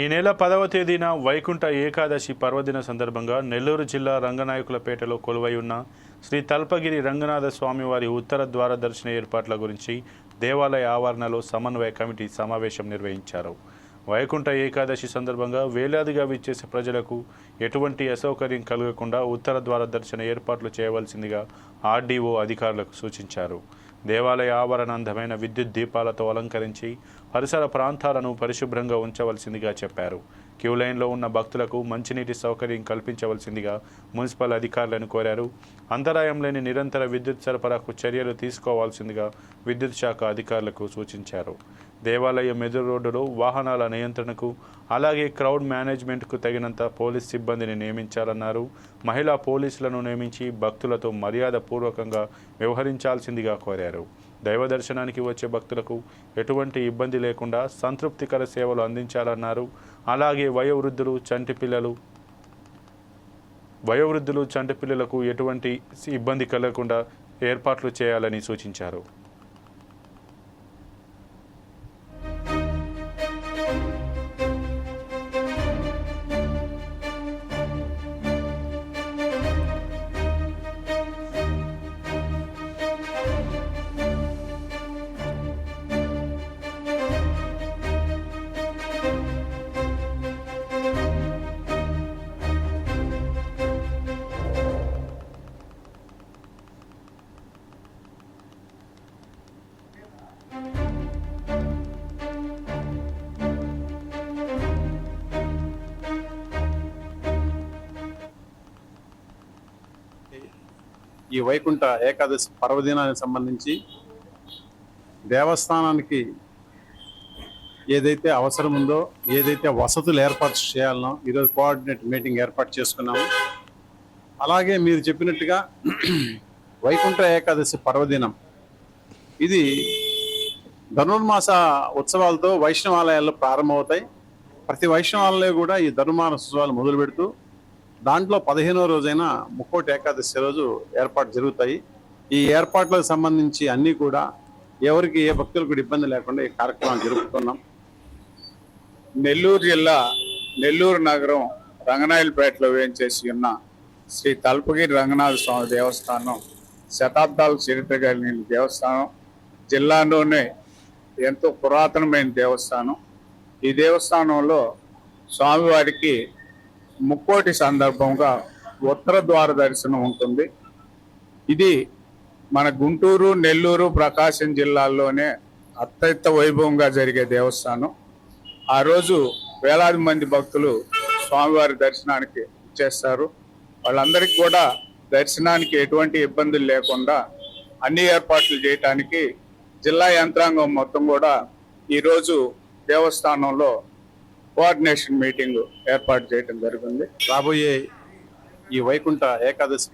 ఈ నెల పదవ తేదీన వైకుంఠ ఏకాదశి పర్వదిన సందర్భంగా నెల్లూరు జిల్లా రంగనాయకులపేటలో కొలువై ఉన్న శ్రీ తల్పగిరి రంగనాథ స్వామివారి ఉత్తర ద్వార దర్శన ఏర్పాట్ల గురించి దేవాలయ ఆవరణలో సమన్వయ కమిటీ సమావేశం నిర్వహించారు. వైకుంఠ ఏకాదశి సందర్భంగా వేలాదిగా విచ్చేసే ప్రజలకు ఎటువంటి అసౌకర్యం కలగకుండా ఉత్తర ద్వార దర్శన ఏర్పాట్లు చేయవలసిందిగా ఆర్డీఓ అధికారులకు సూచించారు. దేవాలయ ఆవరణ అందమైన విద్యుత్ దీపాలతో అలంకరించి పరిసర ప్రాంతాలను పరిశుభ్రంగా ఉంచవలసిందిగా చెప్పారు. క్యూ లైన్లో ఉన్న భక్తులకు మంచినీటి సౌకర్యం కల్పించవలసిందిగా మున్సిపల్ అధికారులను కోరారు. అంతరాయం లేని నిరంతర విద్యుత్ సరఫరాకు చర్యలు తీసుకోవాల్సిందిగా విద్యుత్ శాఖ అధికారులకు సూచించారు. దేవాలయం ఎదురు రోడ్డులో వాహనాల నియంత్రణకు అలాగే క్రౌడ్ మేనేజ్మెంట్కు తగినంత పోలీస్ సిబ్బందిని నియమించాలన్నారు. మహిళా పోలీసులను నియమించి భక్తులతో మర్యాదపూర్వకంగా వ్యవహరించాల్సిందిగా కోరారు. దైవ దర్శనానికి వచ్చే భక్తులకు ఎటువంటి ఇబ్బంది లేకుండా సంతృప్తికర సేవలు అందించాలన్నారు. అలాగే వయోవృద్ధులు చంటి పిల్లలు వయోవృద్ధులు చంటి పిల్లలకు ఎటువంటి ఇబ్బంది కలగకుండా ఏర్పాట్లు చేయాలని సూచించారు. ఈ వైకుంఠ ఏకాదశి పర్వదినానికి సంబంధించి దేవస్థానానికి ఏదైతే అవసరం ఉందో ఏదైతే వసతులు ఏర్పాటు చేయాలనో ఈరోజు కోఆర్డినేట్ మీటింగ్ ఏర్పాటు చేసుకున్నాము. అలాగే మీరు చెప్పినట్టుగా వైకుంఠ ఏకాదశి పర్వదినం. ఇది ధనుర్మాస ఉత్సవాలతో వైష్ణవాలయాల్లో ప్రారంభమవుతాయి. ప్రతి వైష్ణవాలయంలో కూడా ఈ ధనుర్మాస ఉత్సవాలు మొదలు పెడుతూ దాంట్లో పదిహేనో రోజైన ముక్కోటి ఏకాదశి రోజు ఏర్పాటు జరుగుతాయి. ఈ ఏర్పాట్లకు సంబంధించి అన్నీ కూడా ఎవరికి ఏ భక్తులకు కూడా ఇబ్బంది లేకుండా ఈ కార్యక్రమం జరుపుతున్నాం నెల్లూరు జిల్లా నెల్లూరు నగరం రంగనాయలపేటలో వేయించేసి ఉన్న శ్రీ తల్పగిరి రంగనాథ స్వామి దేవస్థానం శతాబ్దాల చరిత్ర కలిగిన దేవస్థానం జిల్లాలోనే ఎంతో పురాతనమైన దేవస్థానం. ఈ దేవస్థానంలో స్వామివారికి ముక్కోటి సందర్భంగా ఉత్తర ద్వార దర్శనం ఉంటుంది. ఇది మన గుంటూరు నెల్లూరు ప్రకాశం జిల్లాల్లోనే అత్యంత వైభవంగా జరిగే దేవస్థానం. ఆ రోజు వేలాది మంది భక్తులు స్వామివారి దర్శనానికి చేస్తారు వాళ్ళందరికీ కూడా దర్శనానికి ఎటువంటి ఇబ్బందులు లేకుండా అన్ని ఏర్పాట్లు చేయటానికి జిల్లా యంత్రాంగం మొత్తం కూడా ఈరోజు దేవస్థానంలో కోఆర్డినేషన్ మీటింగ్ ఏర్పాటు చేయడం జరిగింది రాబోయే ఈ వైకుంఠ ఏకాదశి